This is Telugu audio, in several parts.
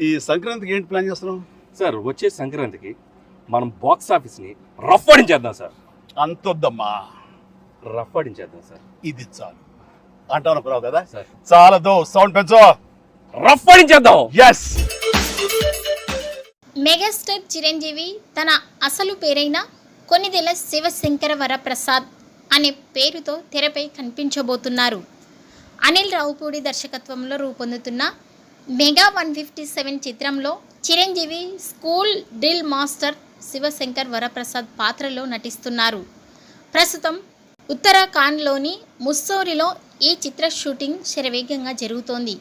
ఈ సంక్రాంతికి ఏంటి ప్లాన్ చేస్తున్నాం సార్ వచ్చే సంక్రాంతికి మనం బాక్స్ ఆఫీస్ని రఫ్ ఆడించేద్దాం సార్. అంతొద్దమ్మా రఫ్ ఆడించేద్దాం సార్. ఇది చాలు. అంటావు అనుకున్నావు కదా? సార్. చాలదు సౌండ్ పెంచు. రఫ్ ఆడించేద్దాం ఎస్ మెగాస్టార్ చిరంజీవి తన అసలు పేరైన కొన్నిదెల శివశంకర వరప్రసాద్ అనే పేరుతో తెరపై కనిపించబోతున్నారు. అనిల్ రావుపూడి దర్శకత్వంలో రూపొందుతున్న మెగా వన్ ఫిఫ్టీ సెవెన్ చిత్రంలో Chiranjeevi school drill master Sivasankar Varaprasad పాత్రలో నటిస్తున్నారు. ప్రస్తుతం ఉత్తరాఖండ్లోని ముస్సోరిలో ఈ చిత్ర షూటింగ్ శరవేగంగా జరుగుతోంది.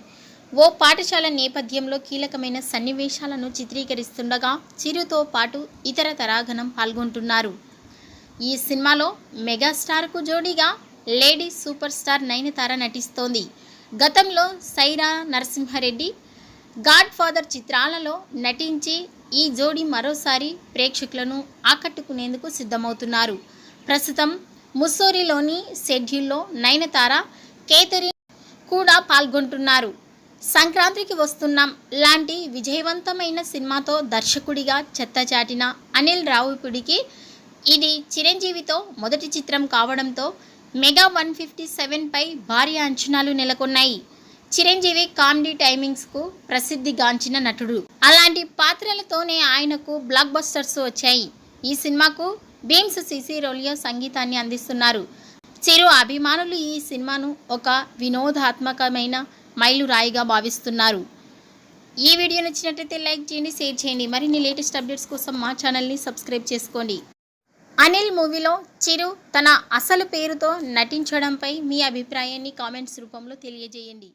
ఓ పాఠశాల నేపథ్యంలో కీలకమైన సన్నివేశాలను చిత్రీకరిస్తుండగా చిరుతో పాటు ఇతర తరాగణం పాల్గొంటున్నారు. ఈ సినిమాలో మెగాస్టార్కు జోడీగా లేడీ సూపర్ స్టార్ నయనతార నటిస్తోంది. గతంలో సైరా నరసింహారెడ్డి గాడ్ ఫాదర్ చిత్రాలలో నటించి ఈ జోడీ మరోసారి ప్రేక్షకులను ఆకట్టుకునేందుకు సిద్ధమవుతున్నారు. ప్రస్తుతం ముస్సోరిలోని షెడ్యూల్లో నయనతార కేథరిన్ కూడా పాల్గొంటున్నారు. సంక్రాంతికి వస్తున్నాం లాంటి విజయవంతమైన సినిమాతో దర్శకుడిగా చెత్తచాటిన అనిల్ రావుపుడికి ఇది చిరంజీవితో మొదటి చిత్రం కావడంతో మెగా వన్ ఫిఫ్టీ సెవెన్పై భారీ అంచనాలు నెలకొన్నాయి. చిరంజీవి కామెడీ టైమింగ్స్కు ప్రసిద్ధిగాంచిన నటుడు. అలాంటి పాత్రలతోనే ఆయనకు బ్లాక్ బస్టర్స్ వచ్చాయి. ఈ సినిమాకు బీమ్స్ సిసి రోలియో సంగీతాన్ని అందిస్తున్నారు. చిరు అభిమానులు ఈ సినిమాను ఒక వినోదాత్మకమైన మైలురాయిగా భావిస్తున్నారు. ఈ వీడియో నచ్చినట్లయితే లైక్ చేయండి షేర్ చేయండి. మరిన్ని లేటెస్ట్ అప్డేట్స్ కోసం మా ఛానల్ని సబ్స్క్రైబ్ చేసుకోండి. అనిల్ మూవీలో చిరు తన అసలు పేరుతో నటించడంపై మీ అభిప్రాయాన్ని కామెంట్స్ రూపంలో తెలియజేయండి.